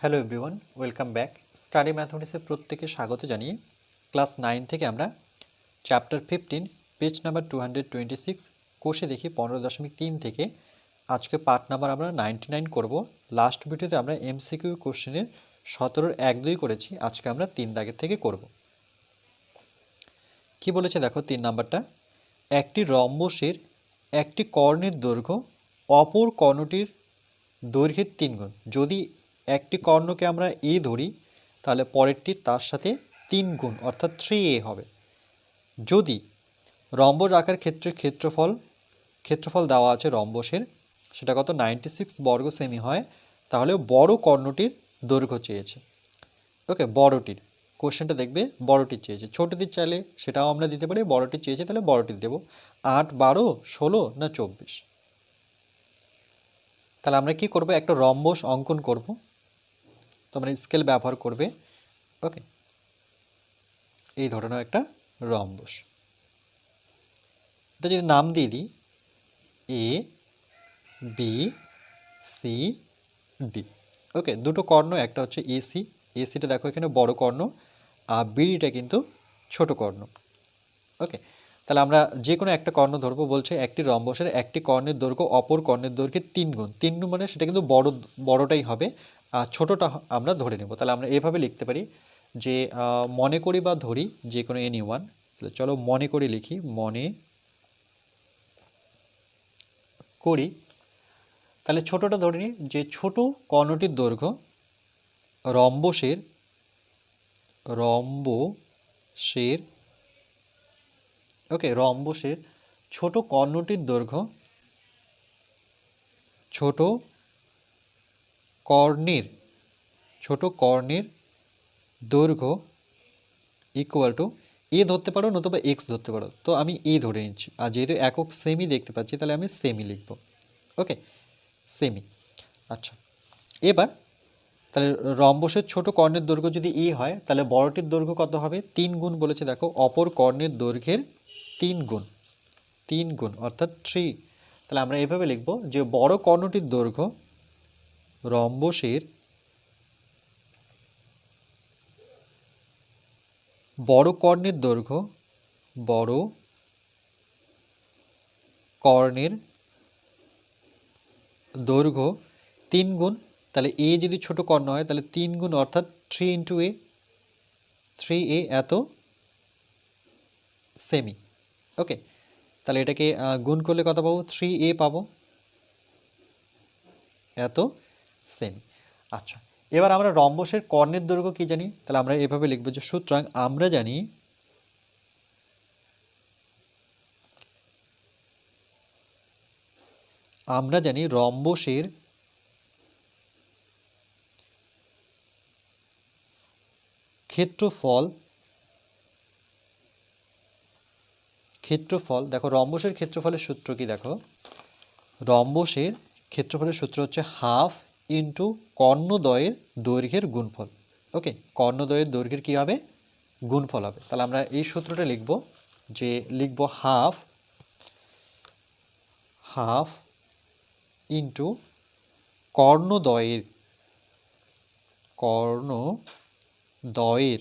Hello everyone welcome back study ম্যাথমেটিক্সের প্রত্যেকে স্বাগত জানিয়ে ক্লাস নাইন থেকে আমরা chapter fifteen page number two hundred twenty six কোষে দেখি পনেরো দশমিক তিন থেকে। আজকে পার্ট নাম্বার আমরা নাইনটি নাইন করব লাস্ট ভিডিওতে আমরা এমসিকিউ কোশ্চেনের সতেরোর এক দুই করেছি। আজকে আমরা তিন দাগের থেকে করব। কি বলেছে দেখো তিন নাম্বারটা? একটি রম্বসের একটি কর্ণের দৈর্ঘ্য অপর কর্ণটির দৈর্ঘ্যের তিন গুণ। যদি একটি কর্ণকে আমরা এ ধরি, তাহলে পরেরটি তার সাথে তিন গুণ, অর্থাৎ থ্রি এ হবে। যদি রম্বস আকার ক্ষেত্রে ক্ষেত্রফল ক্ষেত্রফল দেওয়া আছে রম্বসের, সেটা কত? নাইনটি সিক্স বর্গ সেমি হয়, তাহলে বড় কর্ণটির দৈর্ঘ্য চেয়েছে। ওকে, বড়টির। কোশ্চেনটা দেখবে বড়টির চেয়েছে। ছোটোটির চাইলে সেটাও আমরা দিতে পারি বড়টির চেয়েছে, তাহলে বড়টির দেবো। আট, বারো, ষোলো না চব্বিশ? তাহলে আমরা কি করব? একটা রম্বস অঙ্কন করব। তোমরা স্কেল ব্যবহার করবে। ওকে এই ধরনের একটা রম্বস। এটা যদি নাম দিয়ে দিই A B C D okay দুটো কর্ণ, একটা হচ্ছে এসি এসিটা দেখো এখানে বড় কর্ণ, আর বিডিটা কিন্তু ছোট কর্ণ। ওকে তাহলে আমরা যে কোনো একটা কর্ণ ধরবো বলছে, একটি রম্বসের একটি কর্ণের দৈর্ঘ্য অপর কর্ণের দৈর্ঘ্যের তিন গুণ। তিন গুণ মানে সেটা কিন্তু বড়, বড়টাই হবে। ছোটোটা আমরা ধরে নেব। তাহলে আমরা এভাবে লিখতে পারি যে মনে করি বা ধরি যে কোনো এনি ওয়ান তাহলে চলো মনে করি লিখি, মনে করি। তাহলে ছোটোটা ধরে নিই যে ছোট কর্ণটির দৈর্ঘ্য রম্বসের রম্বসের ওকে রম্বসের ছোট কর্ণটির দৈর্ঘ্য ছোট কর্ণের, ছোট কর্ণের দৈর্ঘ্য ইকুয়াল টু এ ধরতে পারো নতুবা এক্স ধরতে পারো। তো আমি এ ধরে নিচ্ছি। আর যেহেতু একক সেমি দেখতে পাচ্ছি, তাহলে আমি সেমি লিখব। ওকে সেমি আচ্ছা। এবার তাহলে রম্বসের ছোট কর্ণের দৈর্ঘ্য যদি ই হয়, তাহলে বড়টির দৈর্ঘ্য কত হবে? তিন গুণ বলেছে, দেখো। অপর কর্ণের দৈর্ঘ্যের তিন গুণ। তিন গুণ, অর্থাৎ থ্রি তাহলে আমরা এভাবে লিখব যে বড় কর্ণটির দৈর্ঘ্য রম্বসের বড় কর্ণের দৈর্ঘ্য, বড় কর্ণের দৈর্ঘ্য তিন গুণ, তাহলে এ যদি ছোট কর্ণ হয়, তাহলে তিন গুণ অর্থাৎ three into A three A এত সেমি ওকে তাহলে এটাকে গুণ করলে কত পাবো? থ্রি এ পাবো। এত সেমি। আচ্ছা এবার আমরা রম্বসের কর্ণের দৈর্ঘ্য কি জানি? তাহলে আমরা এভাবে লিখব যে সুতরাং আমরা জানি আমরা জানি রম্বসের ক্ষেত্রফল ক্ষেত্রফল, দেখো রম্বসের ক্ষেত্রফলের সূত্র কি দেখো? রম্বসের ক্ষেত্রফলের সূত্র হচ্ছে হাফ ইন্টু কর্ণদ্বয়ের দৈর্ঘ্যের গুণফল। ওকে কর্ণদ্বয়ের দৈর্ঘ্যের কী হবে? গুণফল হবে। তাহলে আমরা এই সূত্রটা লিখব যে লিখব হাফ হাফ ইন্টু কর্ণদ্বয়ের কর্ণদ্বয়ের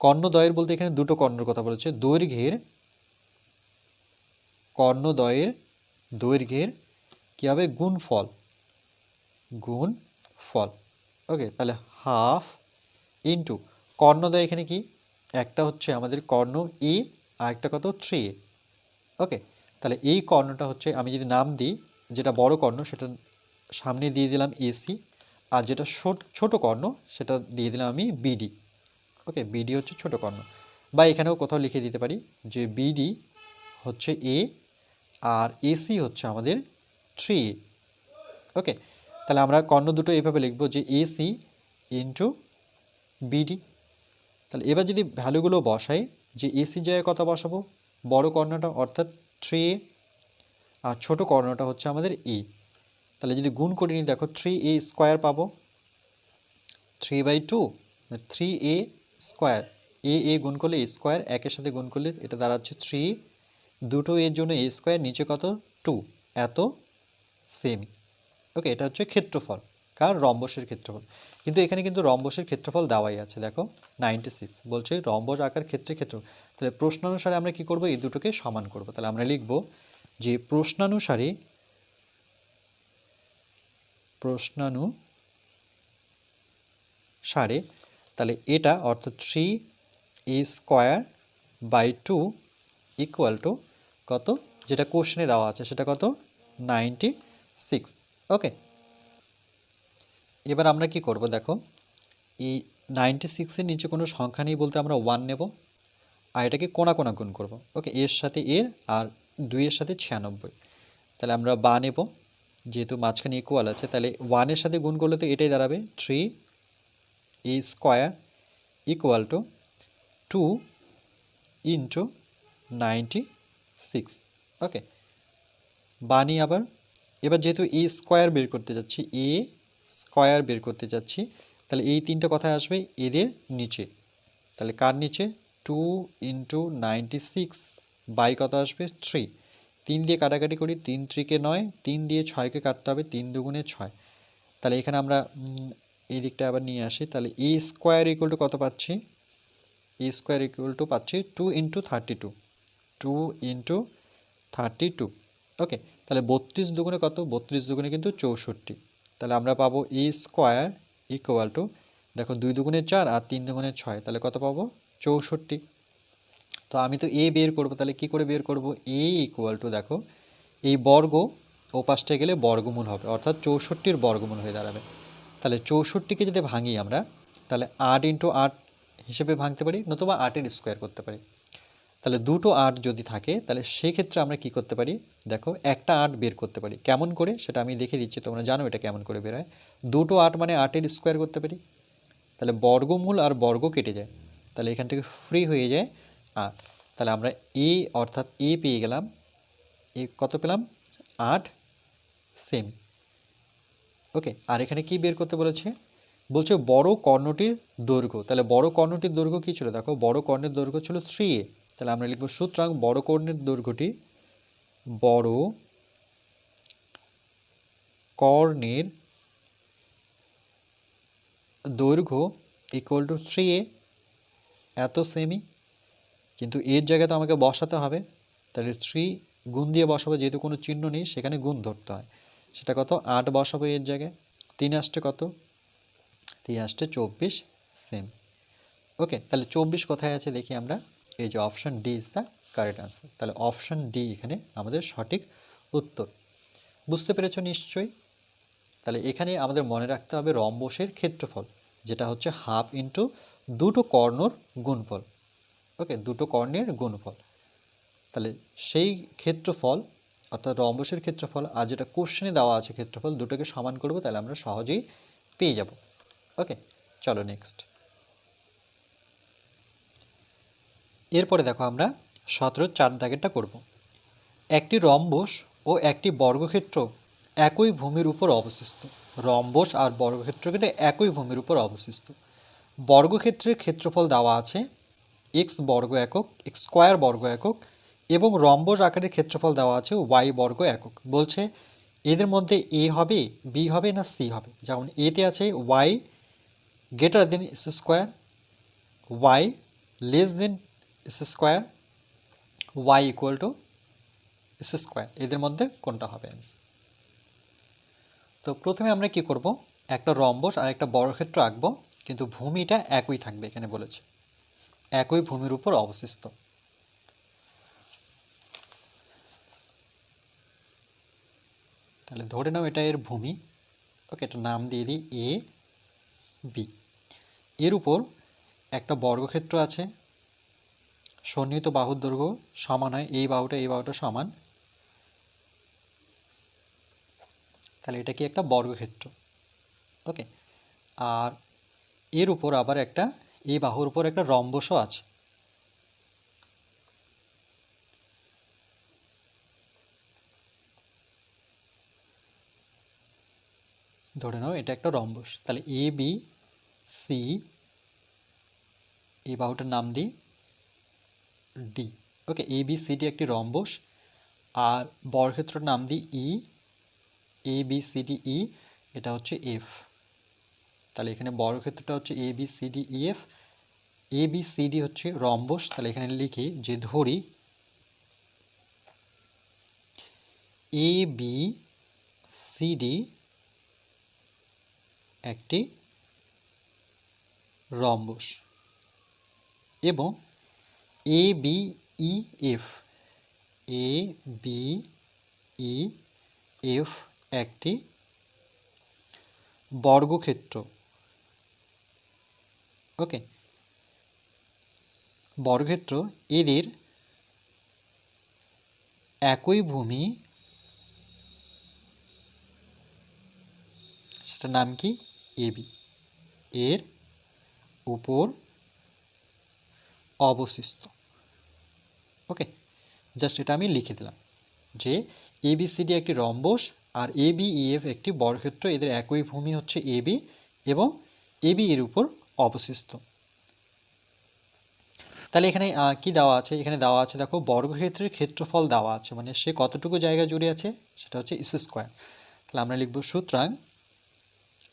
কর্ণদ্বয়ের বলতে এখানে দুটো কর্ণের কথা বলেছে। দৈর্ঘ্যের, কর্ণদ্বয়ের দৈর্ঘ্যের কী হবে? গুণফল। গুণফল ওকে তাহলে হাফ ইন্টু কর্ণদ্বয় এখানে কি? একটা হচ্ছে আমাদের কর্ণ এ আর একটা কত থ্রি ওকে তাহলে এই কর্ণটা হচ্ছে, আমি যদি নাম দিই, যেটা বড় কর্ণ, সেটা সামনে দিয়ে দিলাম এসি আর যেটা ছোট কর্ণ, সেটা দিয়ে দিলাম আমি বিডি ওকে বিডি হচ্ছে ছোট কর্ণ। বা এখানেও কোথাও লিখে দিতে পারি যে বিডি হচ্ছে এ আর এসি হচ্ছে আমাদের থ্রি ওকে তাহলে আমরা কর্ণ দুটো এইভাবে লিখব যে এসি ইন্টু বিডি তাহলে এবার যদি ভ্যালুগুলো বসাই, যে এসি জায়গায় কত বসাবো? বড় কর্ণটা অর্থাৎ থ্রি এ আর ছোটো কর্ণটা হচ্ছে আমাদের এ তাহলে যদি গুণ করে নিই, দেখো থ্রি এ স্কোয়ার পাবো। Three by two three A square A A গুণ করলে এ স্কোয়ার একের সাথে গুণ করলে এটা দাঁড়াচ্ছে থ্রি দুটো এর জন্য এ স্কোয়ার নিচে কত? টু এত সেমি ওকে এটা হচ্ছে ক্ষেত্রফল কার রম্বসের ক্ষেত্রফল। কিন্তু এখানে কিন্তু রম্বসের ক্ষেত্রফল দেওয়াই আছে, দেখো নাইনটি সিক্স বলছে রম্বস আকার ক্ষেত্রে ক্ষেত্র তাহলে প্রশ্নানুসারে আমরা কি করব? এই দুটোকে সমান করব। তাহলে আমরা লিখব যে প্রশ্নানুসারে প্রশ্নানুসারে, তাহলে এটা অর্থাৎ three A square by two equal to কত? যেটা কোশ্চেনে দেওয়া আছে, সেটা কত? নাইনটি সিক্স ওকে এবার আমরা কি করব দেখো? এই নাইনটি সিক্সের নিচে কোনো সংখ্যা নেই বলতে আমরা ওয়ান নেব। আর এটাকে কোনা কোনা গুণ করব। ওকে এর সাথে এর আর দুইয়ের সাথে ছিয়ানব্বই। তাহলে আমরা বা নেব। যেহেতু মাঝখানে ইকুয়াল আছে, তাহলে ওয়ানের সাথে গুণ করলে তো এটাই দাঁড়াবে three A square equal to two into ninety six okay বানি আবার। এবার যেহেতু এ স্কোয়ার বের করতে যাচ্ছি এ স্কোয়ার বের করতে যাচ্ছি, তাহলে এই তিনটা কথায় আসবে এদের নিচে। তাহলে কার নিচে? Two into ninety six by কত আসবে? থ্রি তিন দিয়ে কাটাকাটি করি, তিন ত্রিকে নয়, তিন দিয়ে ছয়কে কাটতে হবে, তিন দুগুণে ছয়। তাহলে এখানে আমরা এই দিকটা আবার নিয়ে আসি। তাহলে এ স্কোয়ার ইকুয়াল টু কত পাচ্ছি? এ স্কোয়ার ইকুয়াল টু পাচ্ছি two into thirty two two into thirty two okay তাহলে বত্রিশ দুগুণে কত? বত্রিশ দুগুণে কিন্তু চৌষট্টি। তাহলে আমরা পাবো এ স্কোয়ার ইকুয়াল টু দেখো দুই দুগুণে চার আর তিন দুগুণে ছয়, তাহলে কত পাবো? চৌষট্টি। তো আমি তো এ বের করব, তাহলে কি করে বের করব? এ ইকুয়াল টু দেখো, এই বর্গ ও পাশটায় গেলে বর্গমূল হবে, অর্থাৎ চৌষট্টির বর্গমূল হয়ে দাঁড়াবে। তাহলে চৌষট্টিকে যদি ভাঙি আমরা, তাহলে আট ইন্টু আট হিসেবে ভাঙতে পারি, নতুবা আটের স্কোয়ার করতে পারি। তাহলে দুটো আট যদি থাকে, তাহলে সেক্ষেত্রে আমরা কি করতে পারি? দেখো, একটা আট বের করতে পারি। কেমন করে? সেটা আমি দেখে দিচ্ছি, তোমরা জানো এটা কেমন করে বের হয়। দুটো আট মানে আটের স্কোয়ার করতে পারি। তাহলে বর্গমূল আর বর্গ কেটে যায়। তাহলে এখান থেকে ফ্রি হয়ে যায় আট। তাহলে আমরা এ অর্থাৎ এ পেয়ে গেলাম। এ কত পেলাম? আট। সেম ওকে আর এখানে কি বের করতে বলেছে? বলছে বড় কর্ণটির দৈর্ঘ্য। তাহলে বড় কর্ণটির দৈর্ঘ্য কী ছিল? দেখো, বড় কর্ণের দৈর্ঘ্য ছিল থ্রি এ তাহলে আমরা লিখব, সুতরাং বড় কর্ণের দৈর্ঘ্যটি বড় কর্ণের দৈর্ঘ্য ইকুয়াল টু থ্রি এ এত সেমি কিন্তু এর জায়গায় তো আমাকে বসাতে হবে। তাহলে থ্রি গুণ দিয়ে বসাবো, যেহেতু কোনো চিহ্ন নেই, সেখানে গুণ ধরতে হয়। সেটা কত? আট বসাবো এর জায়গায়। তিন আসছে কত? তিন আসছে চব্বিশ সেম ওকে তাহলে চব্বিশ কোথায় আছে দেখি আমরা। এই যে option D is the correct answer তাহলে অপশান ডি এখানে আমাদের সঠিক উত্তর। বুঝতে পেরেছ নিশ্চয়ই? তাহলে এখানে আমাদের মনে রাখতে হবে রম্বসের ক্ষেত্রফল, যেটা হচ্ছে হাফ ইন্টু দুটো কর্ণর গুণফল। ওকে দুটো কর্ণের গুণফল। তাহলে সেই ক্ষেত্রফল, অর্থাৎ রম্বসের ক্ষেত্রফল আর যেটা কোশ্চেনে দেওয়া আছে ক্ষেত্রফল, দুটোকে সমান করব, তাহলে আমরা সহজেই পেয়ে যাব। ওকে চলো নেক্সট এরপরে দেখো আমরা সতেরো চার দাগেরটা করব। একটি রম্বস ও একটি বর্গক্ষেত্র একই ভূমির উপর অবস্থিত। রম্বস আর বর্গক্ষেত্র কিন্তু একই ভূমির উপর অবস্থিত। বর্গক্ষেত্রের ক্ষেত্রফল দেওয়া আছে এক্স বর্গ একক এক্স স্কোয়ার বর্গ একক এবং রম্বস আকারের ক্ষেত্রফল দেওয়া আছে ওয়াই বর্গ একক। বলছে এদের মধ্যে এ হবে বি হবে না সি হবে? যেমন এতে আছে Y greater than S square Y less than S square Y equal to S square এদের মধ্যে কোনটা হবে? তো প্রথমে আমরা কি করব? একটা রম্বস আর একটা বর্গক্ষেত্র আঁকবো, কিন্তু ভূমিটা একই থাকবে এখানে বলেছে। একই ভূমির উপর অবস্থিত। তাহলে ধরে নাও এটা এর ভূমি। ওকে, এটা নাম দিয়ে দিই এ বি এর উপর একটা বর্গক্ষেত্র আছে সন্নিহিত বাহুর দৈর্ঘ্য সমান হয়, এই বাহুটা এই বাহুটা সমান। তাহলে এটা কি একটা বর্গক্ষেত্র? ওকে আর এর উপর আবার একটা, এই বাহুর উপর একটা রম্বসও আছে। ধরে নাও এটা একটা রম্বস। তাহলে এ বি সি এই বাহুটার নাম দিই। D okay A B C D একটি রম্বস, আর বর্গক্ষেত্রের নাম দিই E A B C D E এটা হচ্ছে এফ তাহলে এখানে বর্গক্ষেত্রটা হচ্ছে A B C D E F A B C D হচ্ছে রম্বস, তাহলে এখানে লিখি যে ধরি এ বি সি ডি একটি রম্বস এবং A B E F A B E F একটি বর্গক্ষেত্র। ওকে বর্গক্ষেত্র এদের একই ভূমি। সেটার নাম কি? এবি এর উপর অবশিষ্ট ওকে জাস্ট এটা আমি লিখে দিলাম যে এবিসিডি একটি রম্বস আর এবিইএফ একটি বর্গক্ষেত্র। এদের একই ভূমি হচ্ছে এবি এবং এবি এর উপর অবশিষ্ট তাহলে এখানে কি দেওয়া আছে? এখানে দেওয়া আছে, দেখো, বর্গক্ষেত্রের ক্ষেত্রফল দেওয়া আছে মানে সে কতটুকু জায়গা জুড়ে আছে? সেটা হচ্ছে ইসু স্কোয়ার তাহলে আমরা লিখব সুতরাং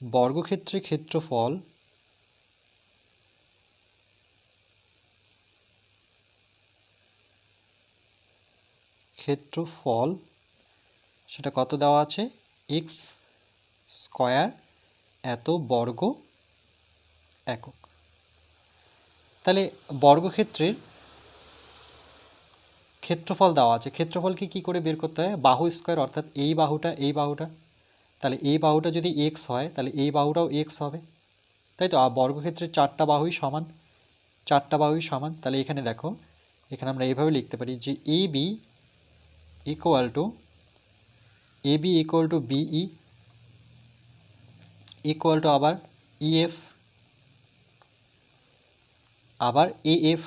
বর্গক্ষেত্রের ক্ষেত্রফল ক্ষেত্রফল, সেটা কত দেওয়া আছে? এক্স স্কয়ার এত বর্গ একক। তাহলে বর্গক্ষেত্রের ক্ষেত্রফল দেওয়া আছে। ক্ষেত্রফলকে কি করে বের করতে হয়? বাহু স্কয়ার, অর্থাৎ এই বাহুটা এই বাহুটা। তাহলে এই বাহুটা যদি এক্স হয়, তাহলে এই বাহুটাও এক্স হবে। তাই তো? বর্গক্ষেত্রের চারটা বাহুই সমান। চারটা বাহুই সমান। তাহলে এখানে দেখো, এখানে আমরা এইভাবে লিখতে পারি যে A B to A B equal to B E equal to আবার ইএফ আবার এ এফ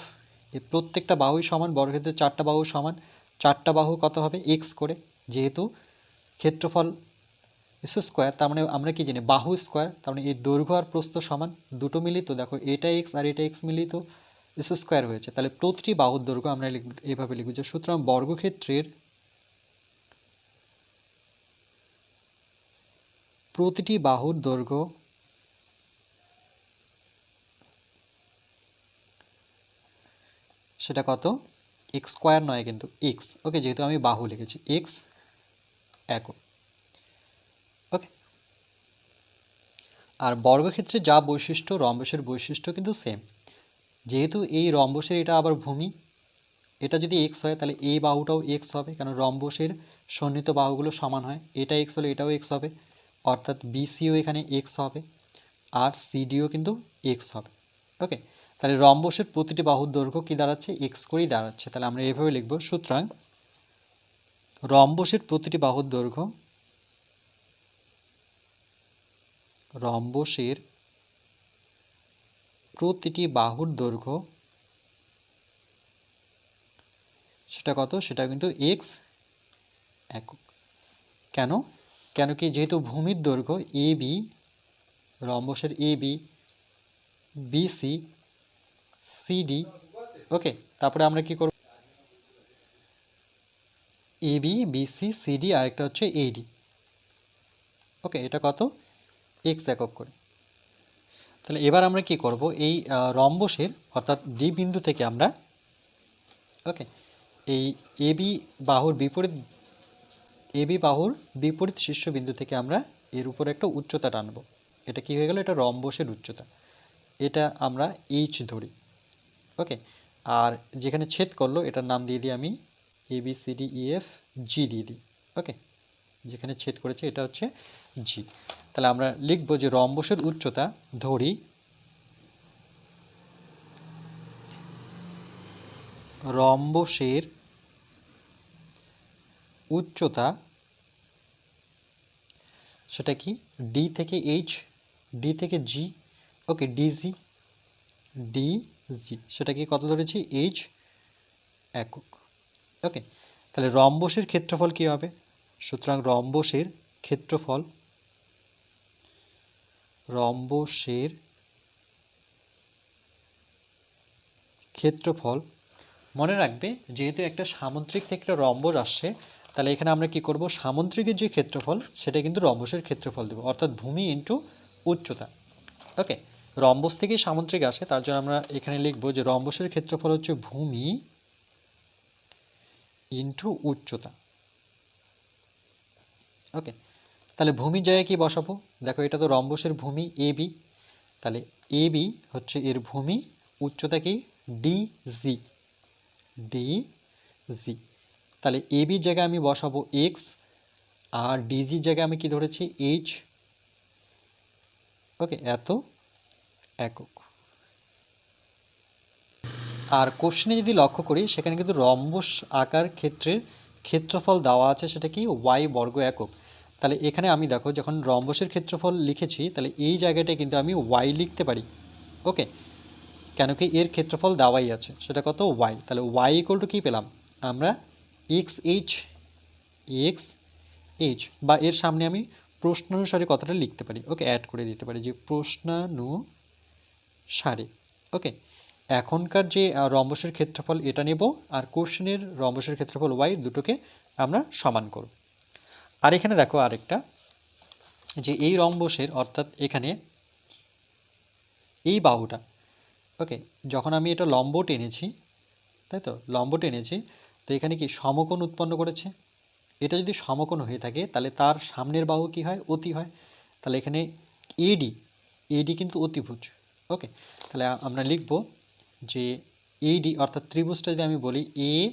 এ প্রত্যেকটা বাহুই সমান, বর্গক্ষেত্রের চারটা বাহু সমান, চারটা বাহু কত হবে? এক্স করে, যেহেতু ক্ষেত্রফল এস স্কোয়ার তার মানে আমরা কি জানি? বাহু স্কোয়ার তার মানে এই দৈর্ঘ্য আর প্রস্থ সমান, দুটো মিলিত, দেখো এটা এক্স আর এটা এক্স মিলিত এস স্কোয়ার হয়েছে। তাহলে প্রতিটি বাহুর দৈর্ঘ্য আমরা এইভাবে লিখব যে সুতরাং বর্গক্ষেত্রের প্রতিটি বাহুর দৈর্ঘ্য সেটা কত? এক্স স্কোয়ার নয় কিন্তু এক্স ওকে যেহেতু আমি বাহু লিখেছি এক্স একক। ওকে আর বর্গক্ষেত্রে যা বৈশিষ্ট্য, রম্বসের বৈশিষ্ট্য কিন্তু সেম যেহেতু এই রম্বসের এটা আবার ভূমি, এটা যদি এক্স হয়, তাহলে এই বাহুটাও এক্স হবে কারণ রম্বসের সন্নিহিত বাহুগুলো সমান হয়। এটা এক্স হলে এটাও এক্স হবে। অর্থাৎ বিসিও এখানে এক্স হবে, আর সিডিও কিন্তু এক্স হবে। ওকে তাহলে রম্বসের প্রতিটি বাহুর দৈর্ঘ্য কী দাঁড়াচ্ছে? এক্স করেই দাঁড়াচ্ছে। তাহলে আমরা এভাবে লিখব, সুতরাং রম্বসের প্রতিটি বাহুর দৈর্ঘ্য রম্বসের প্রতিটি বাহুর দৈর্ঘ্য, সেটা কত? সেটা কিন্তু এক্স একক। কেন? কেন কি যেহেতু ভূমির দৈর্ঘ্য A B, রম্বসের A B B C C D okay, তারপরে আমরা কি করব? A B B C C D আর একটা হচ্ছে এইডি ওকে, এটা কত? এক্স একক করে। তাহলে এবার আমরা কি করব? এই রম্বসের, অর্থাৎ ডি বিন্দু থেকে আমরা, ওকে, এই এবি বাহুর বিপরীত এবি বাহুর বিপরীত শীর্ষবিন্দু থেকে আমরা এর উপর একটা উচ্চতা টানবো। এটা কি হয়ে গেল? এটা রম্বসের উচ্চতা। এটা আমরা এইচ ধরি। ওকে আর যেখানে ছেদ করল, এটার নাম দিয়ে দিই আমি A B C D E F G দিয়ে দিই। ওকে যেখানে ছেদ করেছে, এটা হচ্ছে জি তাহলে আমরা লিখব যে রম্বসের উচ্চতা ধরি রম্বসের উচ্চতা সেটা কি? ডি থেকে এইচ ডি থেকে জি ওকে ডিজি ডি জি সেটা কি কত ধরেছি? এইচ একক ওকে তাহলে রম্বসের ক্ষেত্রফল কী হবে? সুতরাং রম্বসের ক্ষেত্রফল রম্বসের ক্ষেত্রফল মনে রাখবে, যেহেতু একটা সামুদ্রিক থেকে একটা রম্বস আসছে তাহলে এখানে আমরা কি করব? সামুদ্রিকের যে ক্ষেত্রফল, সেটা কিন্তু রম্বসের ক্ষেত্রফল দেবো, অর্থাৎ ভূমি ইন্টু উচ্চতা। ওকে রম্বস থেকেই সামুদ্রিক আসে, তার জন্য আমরা এখানে লিখব যে রম্বসের ক্ষেত্রফল হচ্ছে ভূমি ইন্টু উচ্চতা। ওকে তাহলে ভূমির জায়গায় কি বসাবো? দেখো, এটা তো রম্বসের ভূমি এ বি তাহলে এ বি হচ্ছে এর ভূমি, উচ্চতা কি? ডি জি ডি জি তাহলে এ বির জায়গায় আমি বসাবো এক্স আর ডিজির জায়গায় আমি কি ধরেছি এইচ ওকে এত একক। আর কোশ্চেনে যদি লক্ষ্য করি, সেখানে কিন্তু রম্বস আকার ক্ষেত্রের ক্ষেত্রফল দেওয়া আছে, সেটা কি ওয়াই বর্গ একক। তাহলে এখানে আমি দেখো, যখন রম্বসের ক্ষেত্রফল লিখেছি, তাহলে এই জায়গাটায় কিন্তু আমি ওয়াই লিখতে পারি। ওকে কেন কি এর ক্ষেত্রফল দেওয়াই আছে, সেটা কত ওয়াই তাহলে ওয়াই ইকুয়াল টু কী পেলাম? আমরা এক্স এইচ এক্স এইচ বা এর সামনে আমি প্রশ্নানুসারে কথাটা লিখতে পারি। ওকে অ্যাড করে দিতে পারি যে প্রশ্নানুসারে। ওকে, এখনকার যে রম্বসের ক্ষেত্রফল এটা নেব আর কোশ্চেনের রম্বসের ক্ষেত্রফল ওয়াই দুটোকে আমরা সমান করব। আর এখানে দেখো আরেকটা, যে এই রম্বসের অর্থাৎ এখানে এই বাহুটা, ওকে, যখন আমি এটা লম্ব টেনেছি, তাই তো? লম্ব টেনেছি তো এখানে কি সমকোণ উৎপন্ন করেছে? এটা যদি সমকোণ হয়ে থাকে, তাহলে তার সামনের বাহু কি হয়? অতি হয়। তাহলে এখানে এডি এডি কিন্তু অতিভুজ। ওকে? তাহলে আমরা লিখব যে এডি অর্থাৎ ত্রিভুজটা যদি আমি বলি, এ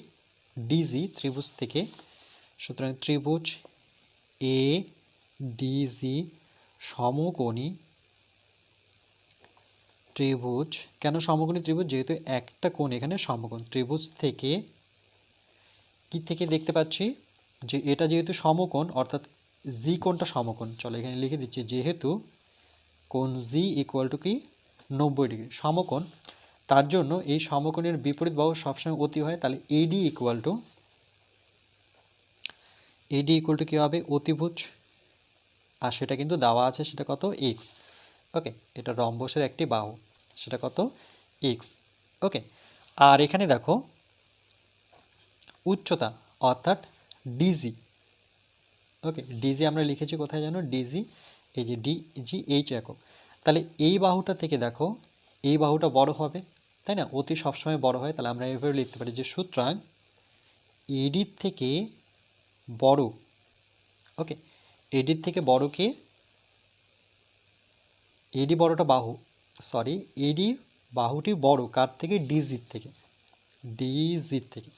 ডিজি ত্রিভুজ থেকে, সুতরাং ত্রিভুজ এ ডিজি সমকোণী ত্রিভুজ। কেন সমকোণী ত্রিভুজ? যেহেতু একটা কোণ এখানে সমকোণ। ত্রিভুজ থেকে কি থেকে দেখতে পাচ্ছি? যে এটা যেহেতু সমকোণ, অর্থাৎ জি কোণটা সমকোণ। চলো এখানে লিখে দিচ্ছি, যেহেতু কোণ জি ইকুয়াল টু কি? নব্বই ডিগ্রি, সমকোণ। তার জন্য এই সমকোণের বিপরীত বাহু সবসময় অতি হয়, তাহলে A D equal to A D equal to কী হবে? অতিভুজ। আর সেটা কিন্তু দেওয়া আছে, সেটা কত? এক্স ওকে এটা রম্বসের একটি বাহু, সেটা কত? এক্স ওকে আর এখানে দেখো উচ্চতা, অর্থাৎ ডিজি ওকে ডিজি আমরা লিখেছি কোথায় জানো? ডিজি এই যে ডি জি এইচ একক। তাহলে এই বাহুটা থেকে দেখো, এই বাহুটা বড় হবে, তাই না? অতি সবসময় বড় হয়, তাহলে আমরা এভাবে লিখতে পারি যে সুতরাং এডির থেকে বড় ওকে এডির থেকে বড় কে? এডি বড়টা বাহু সরি এডি বাহুটি বড়, কার থেকে? ডিজির থেকে ডিজির থেকে।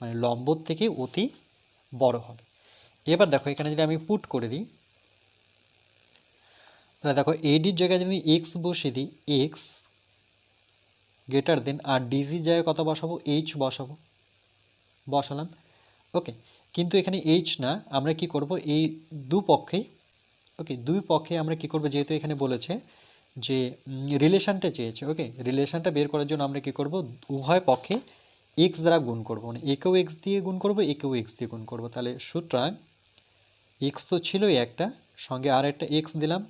মানে লম্বর থেকে অতি বড় হবে। এবার দেখো এখানে যদি আমি পুট করে দিই, তাহলে দেখো এডির জায়গায় যদি আমি এক্স বসিয়ে দিই এক্স গ্রেটার দেন আর ডিজির জায়গায় কত বসাবো? এইচ বসাবো। বসালাম। ওকে কিন্তু এখানে এইচ না, আমরা কি করব? এই দু পক্ষেই ওকে দুই পক্ষে আমরা কি করব? যেহেতু এখানে বলেছে যে রিলেশনটা চেয়েছে ওকে রিলেশনটা বের করার জন্য আমরা কি করব? উভয় পক্ষে এক্স দ্বারা গুণ করব মানে একেও এক্স দিয়ে গুণ করব, একেও এক্স দিয়ে গুণ করব। তাহলে সুতরাং এক্স তো ছিলই একটা, সঙ্গে আর একটা এক্স দিলাম।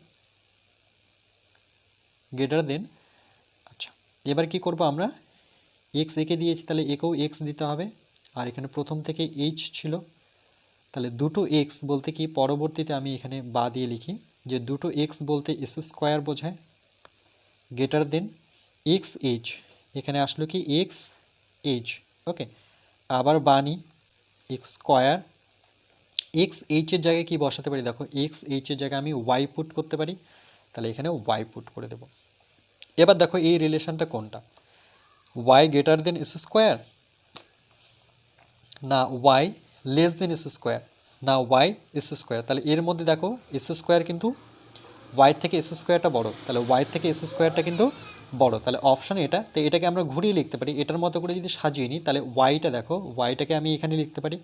গ্রেটার দেন আচ্ছা এবার কি করব আমরা? এক্স একে দিয়েছি, তাহলে একেও এক্স দিতে হবে। আর এখানে প্রথম থেকে এইচ ছিল। তাহলে দুটো এক্স বলতে কি? পরবর্তীতে আমি এখানে বা দিয়ে লিখি যে দুটো এক্স বলতে এস স্কোয়ার বোঝায়। গ্রেটার দেন এক্স এইচ এখানে আসলো কি? এক্স এইচ ওকে আবার বানি এক্স স্কোয়ার এক্স এইচের জায়গায় কি বসাতে পারি? দেখো এক্স এইচের জায়গায় আমি ওয়াই পুট করতে পারি। তাহলে এখানে ওয়াই পুট করে দেব। এবার দেখো, এই রিলেশনটা কোনটা? Y greater than S square না Y less than S square না ওয়াই এস স্কোয়ার তাহলে এর মধ্যে দেখো এস স্কোয়ার কিন্তু ওয়াই থেকে এস স্কোয়ারটা বড়। তাহলে ওয়াই থেকে এস স্কোয়ারটা কিন্তু বড়, তাহলে অপশান এটা। তো এটাকে আমরা ঘুরিয়ে লিখতে পারি। এটার মতো করে যদি সাজিয়ে নিই, তাহলে ওয়াইটা দেখো ওয়াইটাকে আমি এখানে লিখতে পারি।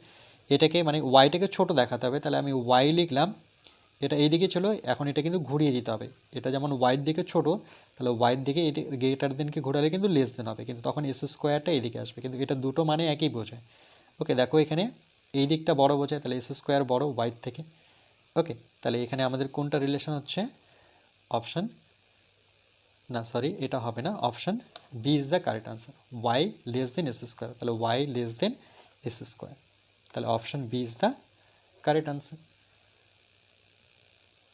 এটাকে মানে ওয়াইটাকে ছোট দেখাতে হবে। তাহলে আমি ওয়াই লিখলাম। এটা এইদিকে ছিল এখন এটা কিন্তু ঘুরিয়ে দিতে হবে। এটা যেমন ওয়াইয়ের দিকে ছোট, তাহলে ওয়াইয়ের দিকে এটা গ্রেটার দেনকে ঘোরালে কিন্তু লেস দেন হবে। কিন্তু তখন এস স্কোয়ারটা এদিকে আসবে। কিন্তু এটা দুটো মানে একই বোঝায়। ওকে দেখো এখানে এই দিকটা বড় বোঝায়, তাহলে এস স্কোয়ার বড় ওয়াইয়ের থেকে। ওকে তাহলে এখানে আমাদের কোনটা রিলেশন হচ্ছে? অপশান না সরি এটা হবে না। Option B is the correct answer Y less than S square তাহলে Y less than S square তাহলে option B is the correct answer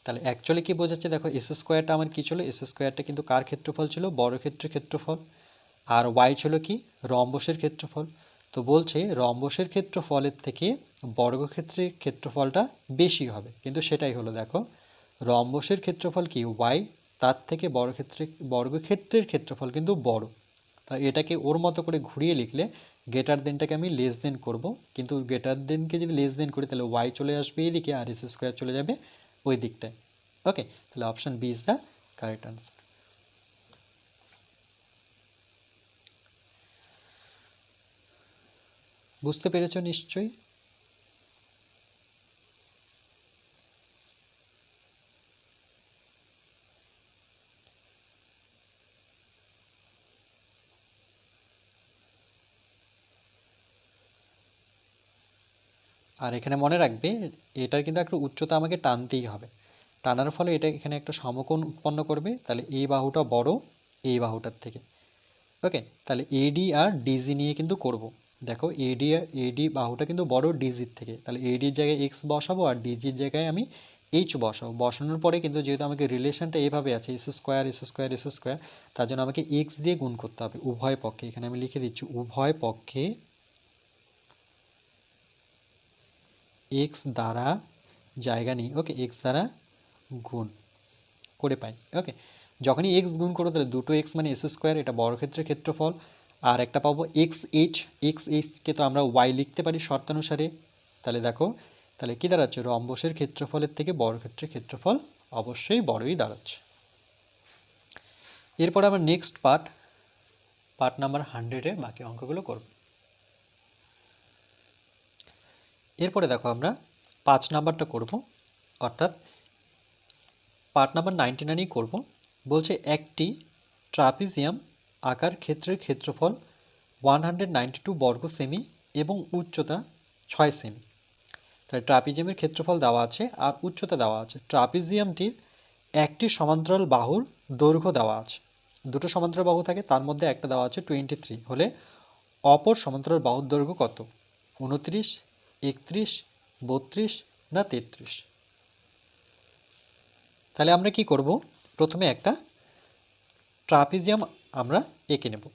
তাহলে অ্যাকচুয়ালি কি বোঝাচ্ছে? দেখো এস স্কোয়ারটা আমার কী ছিল? এস স্কোয়ারটা কিন্তু কার ক্ষেত্রফল ছিল? বর্গক্ষেত্রের ক্ষেত্রফল। আর ওয়াই ছিল কি? রম্বসের ক্ষেত্রফল। তো বলছে রম্বসের ক্ষেত্রফলের থেকে বর্গক্ষেত্রের ক্ষেত্রফলটা বেশি হবে। কিন্তু সেটাই হলো, দেখো, রম্বসের ক্ষেত্রফল কি? ওয়াই তার থেকে বর্গক্ষেত্রে বর্গক্ষেত্রের ক্ষেত্রফল কিন্তু বড়। তাই এটাকে ওর মতো করে ঘুরিয়ে লিখলে গেটার দেনটাকে আমি লেস দেন করব। কিন্তু গেটার দেনকে যদি লেস দেন করি, তাহলে ওয়াই চলে আসবে এইদিকে, আর এস স্কোয়ার চলে যাবে ওই দিকটায় ওকে তাহলে option B is the correct answer বুঝতে পেরেছ নিশ্চয়ই? আর এখানে মনে রাখবে, এটার কিন্তু একটা উচ্চতা আমাকে টানতেই হবে। টানার ফলে এটা এখানে একটা সমকোণ উৎপন্ন করবে, তাহলে এই বাহুটা বড়, এই বাহুটার থেকে। ওকে, তাহলে এডি আর ডিজি নিয়ে কিন্তু করব। দেখো এডি আর এডি বাহুটা কিন্তু বড় ডিজির থেকে। তাহলে এডির জায়গায় এক্স বসাবো আর ডিজির জায়গায় আমি এইচ বসাবো। বসানোর পরে কিন্তু যেহেতু আমাকে রিলেশনটা এভাবে আছে S square S square S square তার জন্য আমাকে এক্স দিয়ে গুণ করতে হবে উভয় পক্ষে। এখানে আমি লিখে দিচ্ছি, উভয় পক্ষে এক্স দ্বারা জায়গা নিই ওকে এক্স দ্বারা গুণ করে পাই ওকে যখনই এক্স গুণ করো, তাহলে দুটো এক্স মানে এস স্কোয়ার এটা বর্গক্ষেত্রের ক্ষেত্রফল, আর একটা পাবো এক্স এইচ এক্স এইচকে তো আমরা ওয়াই লিখতে পারি শর্তানুসারে, তাহলে দেখো, তাহলে কী দাঁড়াচ্ছে? রম্বসের ক্ষেত্রফলের থেকে বর্গক্ষেত্রের ক্ষেত্রফল অবশ্যই বড়ই দাঁড়াচ্ছে। এরপর আবার নেক্সট পার্ট পার্ট নাম্বার হান্ড্রেডে বাকি অঙ্কগুলো করব। এরপরে দেখো আমরা পাঁচ নাম্বারটা করব, অর্থাৎ পার্ট নাম্বার নাইনটি নাইনই করব। বলছে একটি ট্রাপিজিয়াম আকার ক্ষেত্রের ক্ষেত্রফল ওয়ান বর্গ সেমি এবং উচ্চতা ছয় সেমি। তাই ট্রাপিজিয়ামের ক্ষেত্রফল দেওয়া আছে আর উচ্চতা দেওয়া আছে। ট্রাপিজিয়ামটির একটি সমান্তরাল বাহুর দৈর্ঘ্য দেওয়া আছে। দুটো সমান্তরাল বাহু থাকে, তার মধ্যে একটা দেওয়া আছে টোয়েন্টি হলে অপর সমান্তরাল বাহুর দৈর্ঘ্য কত? উনত্রিশ একত্রিশ, বত্রিশ না তেত্রিশ? তাহলে আমরা কি করব? প্রথমে একটা ট্রাপিজিয়াম আমরা এঁকে নেব।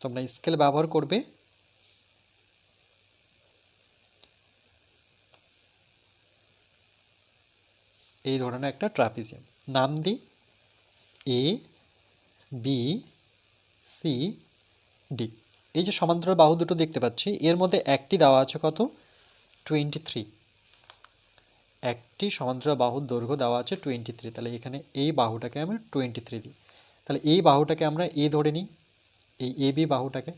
তোমরা স্কেল ব্যবহার করবে। এই ধরনের একটা ট্রাপিজিয়াম। নাম দিই এ বি সি ডি এই যে সমান্তরাল বাহু দুটো দেখতে পাচ্ছি, এর মধ্যে একটি দেওয়া আছে কত? টোয়েন্টি থ্রি একটি সমান্তরাল বাহুর দৈর্ঘ্য দেওয়া আছে টোয়েন্টি থ্রি তাহলে এখানে এই বাহুটাকে আমরা টোয়েন্টি থ্রি দিই। তাহলে এই বাহুটাকে আমরা এ ধরে নিই, এই এ বি বাহুটাকে।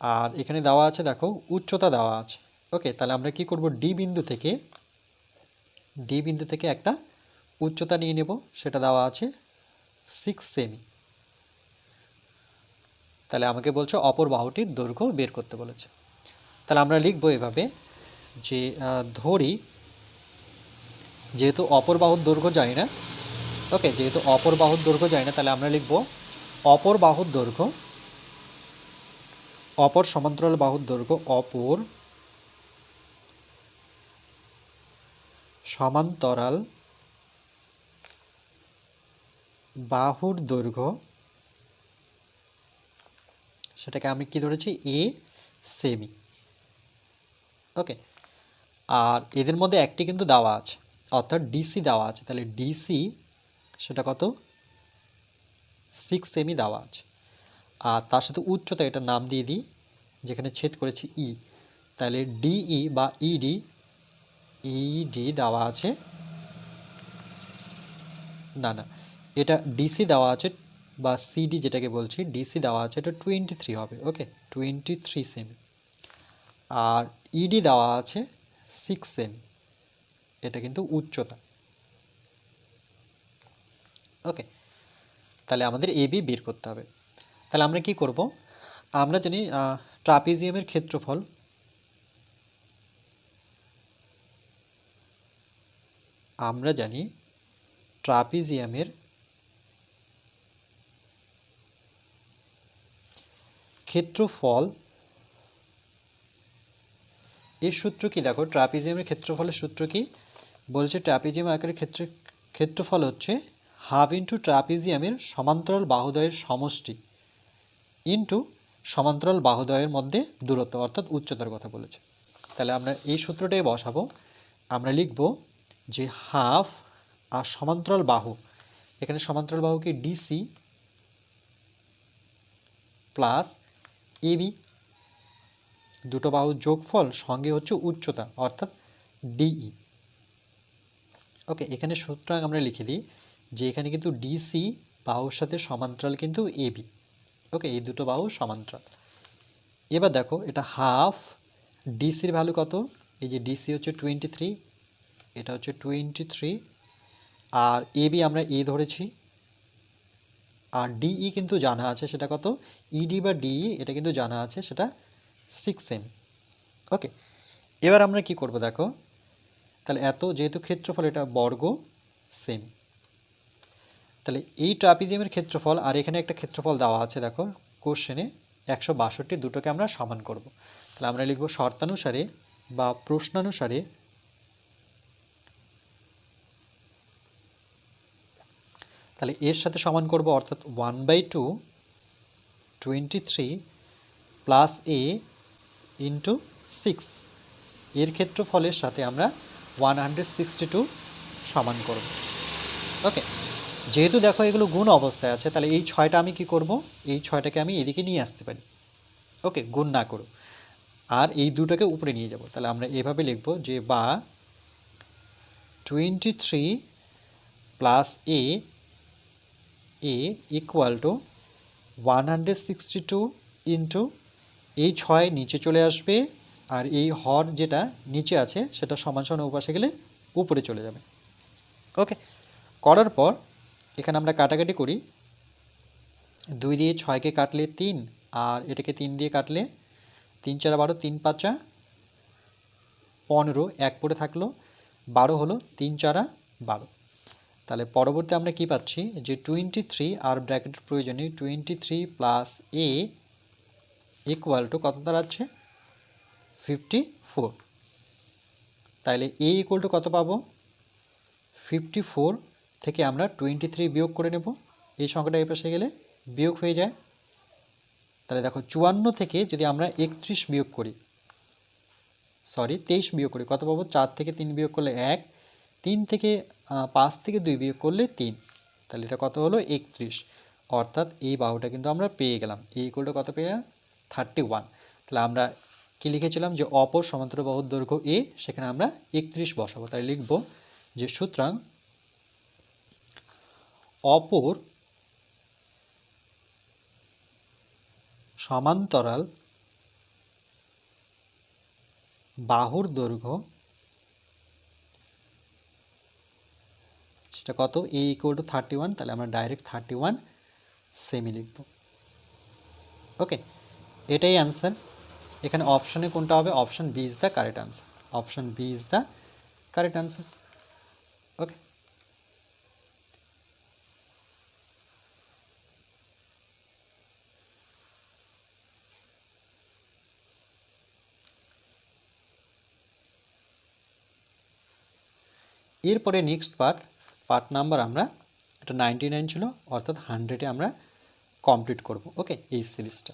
আর এখানে দেওয়া আছে, দেখো, উচ্চতা দেওয়া আছে। ওকে, তাহলে আমরা কি করব? ডি বিন্দু থেকে, ডি বিন্দু থেকে একটা উচ্চতা নিয়ে নেব, সেটা দেওয়া আছে সিক্স সেমি তাহলে আমাকে বলছে, অপর বাহুটির দৈর্ঘ্য বের করতে বলেছে। তাহলে আমরা লিখব এভাবে যে ধরি, যেহেতু অপর বাহুর দৈর্ঘ্য যায় না, ওকে, যেহেতু অপর বাহুর দৈর্ঘ্য যায় না, তাহলে আমরা লিখব, অপর বাহুর দৈর্ঘ্য, অপর সমান্তরাল বাহুর দৈর্ঘ্য অপর সমান্তরাল বাহুর দৈর্ঘ্য সেটাকে আমি কি ধরেছি? এ সেমি ওকে আর এদের মধ্যে একটি কিন্তু দেওয়া আছে, অর্থাৎ ডিসি দেওয়া আছে। তাহলে ডিসি সেটা কত? সিক্স সেমি দেওয়া আছে। আর তার সাথে উচ্চতা এটা নাম দিয়ে দিই, যেখানে ছেদ করেছি ই তাহলে ডিই বা ইডি ইডি দেওয়া আছে। না না, এটা ডিসি দেওয়া আছে বা সিডি যেটাকে বলছি ডিসি দেওয়া আছে, এটা টোয়েন্টি থ্রি হবে ওকে টোয়েন্টি থ্রি সেমি আর ইডি দেওয়া আছে সিক্স সেমি এটা কিন্তু উচ্চতা। ওকে তাহলে আমাদের এ বি বের করতে হবে। তাহলে আমরা কি করব? আমরা জানি ট্রাপিজিয়ামের ক্ষেত্রফল আমরা জানি ট্রাপিজিয়ামের ক্ষেত্রফল, এর সূত্র কি? দেখো, ট্রাপিজিয়ামের ক্ষেত্রফলের সূত্র কি? বলছে ট্রাপিজিয়াম আকারের ক্ষেত্রে, ক্ষেত্রফল হচ্ছে হাফ ইন্টু ট্রাপিজিয়ামের সমান্তরাল বাহুদয়ের সমষ্টি ইন্টু সমান্তরাল বাহুদয়ের মধ্যে দূরত্ব, অর্থাৎ উচ্চতার কথা বলেছে। তাহলে আমরা এই সূত্রটাই বসাবো। আমরা লিখব যে হাফ আর সমান্তরাল বাহু, এখানে সমান্তরাল বাহু কি? ডিসি প্লাস এবি দুটো বাহুর যোগফল সঙ্গে হচ্ছে উচ্চতা, অর্থাৎ ডিই ওকে, এখানে সুতরাং আমরা লিখে দিই যে এখানে কিন্তু ডিসি বাহুর সাথে সমান্তরাল কিন্তু এবি ওকে, এই দুটো বাহু সমান্তরাল। এবার দেখো, এটা হাফ ডিসির ভ্যালু কত? এই যে ডিসি হচ্ছে টোয়েন্টি থ্রি, এটা হচ্ছে টোয়েন্টি থ্রি, আর এবি আমরা এ ধরেছি আর ডিই কিন্তু জানা আছে সেটা কত? ইডি বা ডিই এটা কিন্তু জানা আছে সেটা সিক্স এম ওকে এবার আমরা কি করব দেখো? তাহলে এত যেহেতু ক্ষেত্রফল, এটা বর্গ সেম তাহলে এই ট্রাপিজিয়ামের ক্ষেত্রফল আর এখানে একটা ক্ষেত্রফল দেওয়া আছে দেখো কোশ্চেনে একশো বাষট্টি, দুটোকে আমরা সমান করব। তাহলে আমরা লিখব শর্তানুসারে বা প্রশ্নানুসারে তাহলে এর সাথে সমান করব অর্থাৎ one by two twenty three plus a into six এর ক্ষেত্রফলের সাথে আমরা ওয়ান হান্ড্রেড সিক্সটি টু সমান করব। ওকে যেহেতু দেখো এগুলো গুণ অবস্থায় আছে, তাহলে এই ছয়টা আমি কি করব? এই ছয়টাকে আমি এদিকে নিয়ে আসতে পারি। ওকে গুণ না করো আর এই দুটোকে উপরে নিয়ে যাব। তাহলে আমরা এভাবে লিখব যে বা twenty three plus a a equal to one hundred sixty two into এই ছয় নিচে চলে আসবে আর এই হর যেটা নিচে আছে সেটা সমান সমান উপাসে গেলে উপরে চলে যাবে। ওকে করার পর এখানে আমরা কাটাকাটি করি। দুই দিয়ে ছয়কে কাটলে তিন আর এটাকে তিন দিয়ে কাটলে তিন চার বারো, তিন পাঁচা, পনেরো, এক পড়ে থাকল। বারো হলো তিন চারা বারো। তাহলে পরবর্তী আমরা কি পাচ্ছি? যে টোয়েন্টি থ্রি আর ব্র্যাকেটের প্রয়োজনে twenty three plus a equal to কত দাঁড়াচ্ছে ফিফটি ফোর তাহলে এ ইকুয়াল টু কত পাবো? ফিফটি ফোর থেকে আমরা টোয়েন্টি থ্রি বিয়োগ করে নেব। এই সংখ্যাটা এই পাশে গেলে বিয়োগ হয়ে যায়। তাহলে দেখো চুয়ান্ন থেকে যদি আমরা একত্রিশ বিয়োগ করি সরি তেইশ বিয়োগ করি, কত পাবো? চার থেকে তিন বিয়োগ করলে এক। তিন থেকে পাঁচ থেকে দুই বিয়োগ করলে তিন। তাহলে এটা কত হলো? একত্রিশ। অর্থাৎ এই বাহুটা কিন্তু আমরা পেয়ে গেলাম। এই ইকুয়ালটা কত পেয়ে থার্টি ওয়ান তাহলে আমরা কি লিখেছিলাম? যে অপর সমান্তর বাহুর দৈর্ঘ্য এ, সেখানে আমরা একত্রিশ বসাবো। তাই লিখব যে সুতরাং অপর সমান্তরাল বাহুর দৈর্ঘ্য সেটা কত? A equal to thirty one তাহলে আমরা ডাইরেক্ট থার্টি ওয়ান সেমি লিখব। ওকে এটাই অ্যান্সার এখানে অপশনে কোনটা হবে? Option B is the correct answer option B is the correct answer okay এরপরে নেক্সট পার্ট পার্ট নাম্বার আমরা এটা নাইনটি নাইন ছিল, অর্থাৎ হান্ড্রেডে আমরা কমপ্লিট করব। ওকে এই সিরিজটা